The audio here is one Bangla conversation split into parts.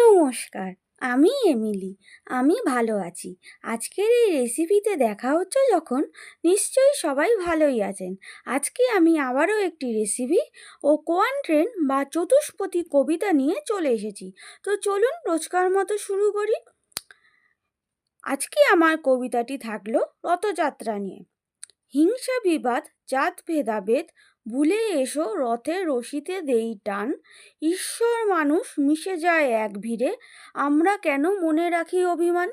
নমস্কার, আমি এমিলি, আমি ভালো আছি। আজকের এই রেসিপিতে দেখা হচ্ছে যখন নিশ্চয়ই সবাই ভালোই আছেন। আজকে আমি আবারও একটি রেসিপি ও কোয়ান ট্রেন বা চতুষ্পতি কবিতা নিয়ে চলে এসেছি। তো চলুন রোজকার মতো শুরু করি। আজকে আমার কবিতাটি থাকল রথযাত্রা নিয়ে। হিংসা বিবাদ, জাত ভেদাভেদ, ভুলে এসো রথে রশিতে দেই টান। ঈশ্বর মানুষ মিশে যায় এক ভিড়ে, আমরা কেন মনে রাখি অভিমান?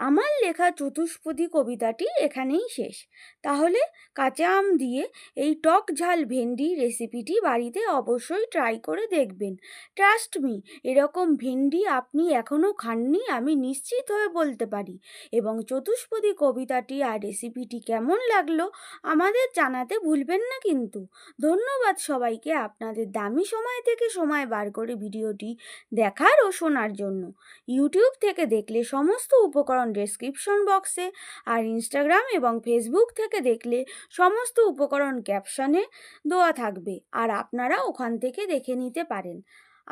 আমার লেখা চতুষ্পদী কবিতাটি এখানেই শেষ। তাহলে কাঁচা আম দিয়ে এই টক ঝাল ভেন্ডি রেসিপিটি বাড়িতে অবশ্যই ট্রাই করে দেখবেন। ট্রাস্ট মি, এরকম ভেন্ডি আপনি এখনও খাননি, আমি নিশ্চিত হয়ে বলতে পারি। এবং চতুষ্পদী কবিতাটি আর রেসিপিটি কেমন লাগল আমাদের জানাতে ভুলবেন না কিন্তু। ধন্যবাদ সবাইকে আপনাদের দামি সময় থেকে সময় বার করে ভিডিওটি দেখার ও শোনার জন্য। ইউটিউব থেকে দেখলে সমস্ত উপকরণ ডেসক্রিপশন বক্সে আর ইনস্টাগ্রাম এবং ফেসবুক থেকে দেখলে সমস্ত উপকরণ ক্যাপশনে দেওয়া থাকবে। আর আপনারা ওখান থেকে দেখে নিতে পারেন।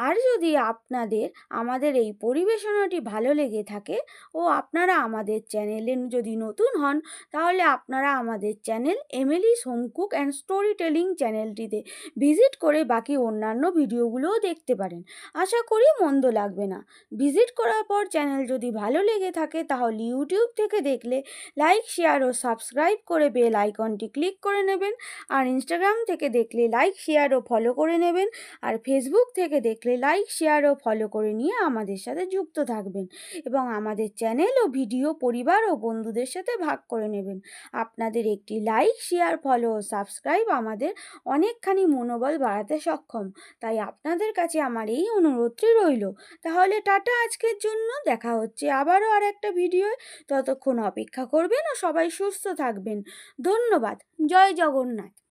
আর যদি আপনাদের, আমাদের এই পরিবেশনাটি ভালো লেগে থাকে ও আপনারা আমাদের চ্যানেলে যদি নতুন হন, তাহলে আপনারা আমাদের channel এমএলিস home cook and story telling চ্যানেলটিতে ভিজিট করে বাকি অন্যান্য ভিডিওগুলোও দেখতে পারেন। আশা করি মন্দ লাগবে না। ভিজিট করার পর চ্যানেল যদি ভালো লেগে থাকে, তাহলে ইউটিউব থেকে দেখলে লাইক, শেয়ার ও সাবস্ক্রাইব করে বেল আইকনটি ক্লিক করে নেবেন। আর ইনস্টাগ্রাম থেকে দেখলে লাইক, শেয়ার ও ফলো করে নেবেন। আর ফেসবুক থেকে দেখলে লাইক শেয়ার ও ফলো করে নিয়ে আমাদের সাথে যুক্ত থাকবেন এবং আমাদের চ্যানেল ও ভিডিও পরিবার ও বন্ধুদের সাথে ভাগ করে নেবেন। আপনাদের একটি লাইক শেয়ার ফলো ও সাবস্ক্রাইব আমাদের অনেকখানি মনোবল বাড়াতে সক্ষম। তাই আপনাদের কাছে আমার এই অনুরোধটি রইল। তাহলে টাটা, আজকের জন্য দেখা হচ্ছে আবারও আর একটা ভিডিও ততক্ষণ অপেক্ষা করবেন ও সবাই সুস্থ থাকবেন। ধন্যবাদ। জয় জগন্নাথ।